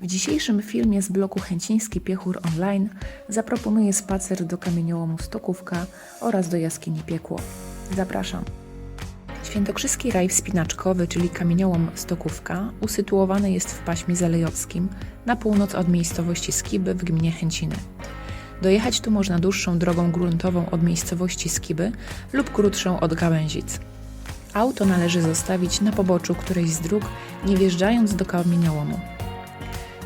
W dzisiejszym filmie z bloku Chęciński Piechur Online zaproponuję spacer do kamieniołomu Stokówka oraz do jaskini Piekło. Zapraszam. Świętokrzyski raj wspinaczkowy, czyli kamieniołom Stokówka, usytuowany jest w paśmie zalejowskim na północ od miejscowości Skiby w gminie Chęciny. Dojechać tu można dłuższą drogą gruntową od miejscowości Skiby lub krótszą od Gałęzic. Auto należy zostawić na poboczu którejś z dróg, nie wjeżdżając do kamieniołomu.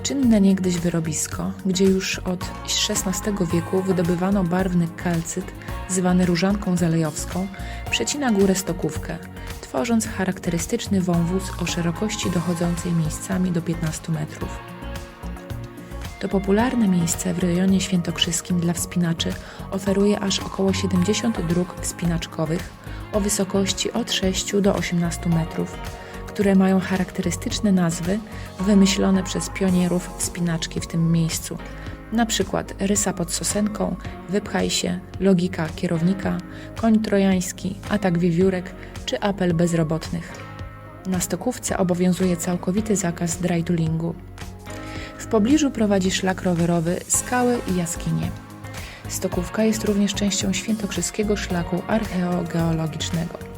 Czynne niegdyś wyrobisko, gdzie już od XVI wieku wydobywano barwny kalcyt, zwany różanką zalejowską, przecina górę Stokówkę, tworząc charakterystyczny wąwóz o szerokości dochodzącej miejscami do 15 metrów. To popularne miejsce w rejonie świętokrzyskim dla wspinaczy oferuje aż około 70 dróg wspinaczkowych o wysokości od 6 do 18 metrów, które mają charakterystyczne nazwy wymyślone przez pionierów wspinaczki w tym miejscu. Na przykład rysa pod sosenką, wypchaj się, logika kierownika, koń trojański, atak wiewiórek czy apel bezrobotnych. Na Stokówce obowiązuje całkowity zakaz drydulingu. W pobliżu prowadzi szlak rowerowy Skały i Jaskinie. Stokówka jest również częścią świętokrzyskiego szlaku archeogeologicznego.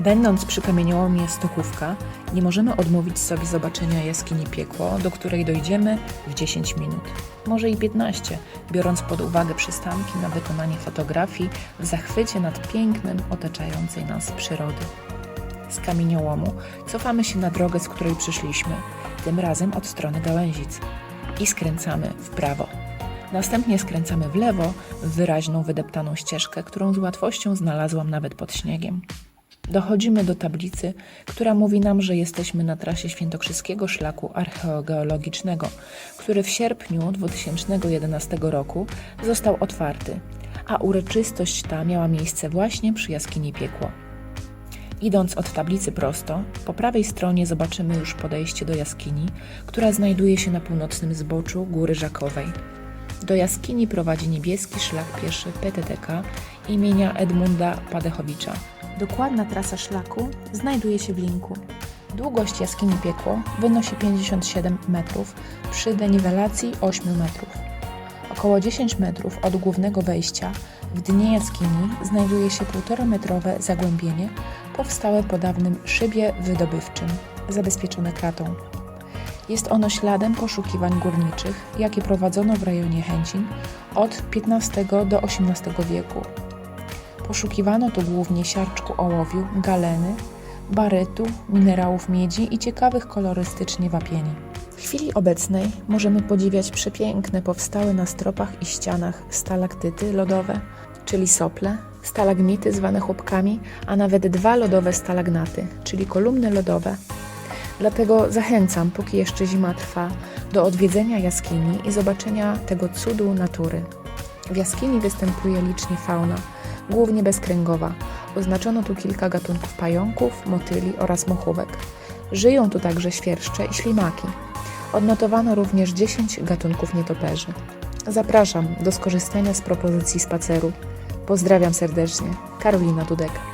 Będąc przy kamieniołomie Stokówka, nie możemy odmówić sobie zobaczenia jaskini Piekło, do której dojdziemy w 10 minut, może i 15, biorąc pod uwagę przystanki na wykonanie fotografii w zachwycie nad pięknem otaczającej nas przyrody. Z kamieniołomu cofamy się na drogę, z której przyszliśmy, tym razem od strony gałęzic i skręcamy w prawo. Następnie skręcamy w lewo w wyraźną, wydeptaną ścieżkę, którą z łatwością znalazłam nawet pod śniegiem. Dochodzimy do tablicy, która mówi nam, że jesteśmy na trasie świętokrzyskiego szlaku archeogeologicznego, który w sierpniu 2011 roku został otwarty, a uroczystość ta miała miejsce właśnie przy jaskini Piekło. Idąc od tablicy prosto, po prawej stronie zobaczymy już podejście do jaskini, która znajduje się na północnym zboczu Góry Żakowej. Do jaskini prowadzi niebieski szlak pieszy PTTK imienia Edmunda Padechowicza. Dokładna trasa szlaku znajduje się w linku. Długość jaskini Piekło wynosi 57 metrów przy deniwelacji 8 metrów. Około 10 metrów od głównego wejścia w dnie jaskini znajduje się 1,5-metrowe zagłębienie powstałe po dawnym szybie wydobywczym, zabezpieczone kratą. Jest ono śladem poszukiwań górniczych, jakie prowadzono w rejonie Chęcin od XV do XVIII wieku. Poszukiwano tu głównie siarczku ołowiu, galeny, barytu, minerałów miedzi i ciekawych kolorystycznie wapieni. W chwili obecnej możemy podziwiać przepiękne powstałe na stropach i ścianach stalaktyty lodowe, czyli sople, stalagmity zwane chłopkami, a nawet dwa lodowe stalagnaty, czyli kolumny lodowe. Dlatego zachęcam, póki jeszcze zima trwa, do odwiedzenia jaskini i zobaczenia tego cudu natury. W jaskini występuje licznie fauna, głównie bezkręgowa. Oznaczono tu kilka gatunków pająków, motyli oraz mochówek. Żyją tu także świerszcze i ślimaki. Odnotowano również 10 gatunków nietoperzy. Zapraszam do skorzystania z propozycji spaceru. Pozdrawiam serdecznie. Karolina Dudek.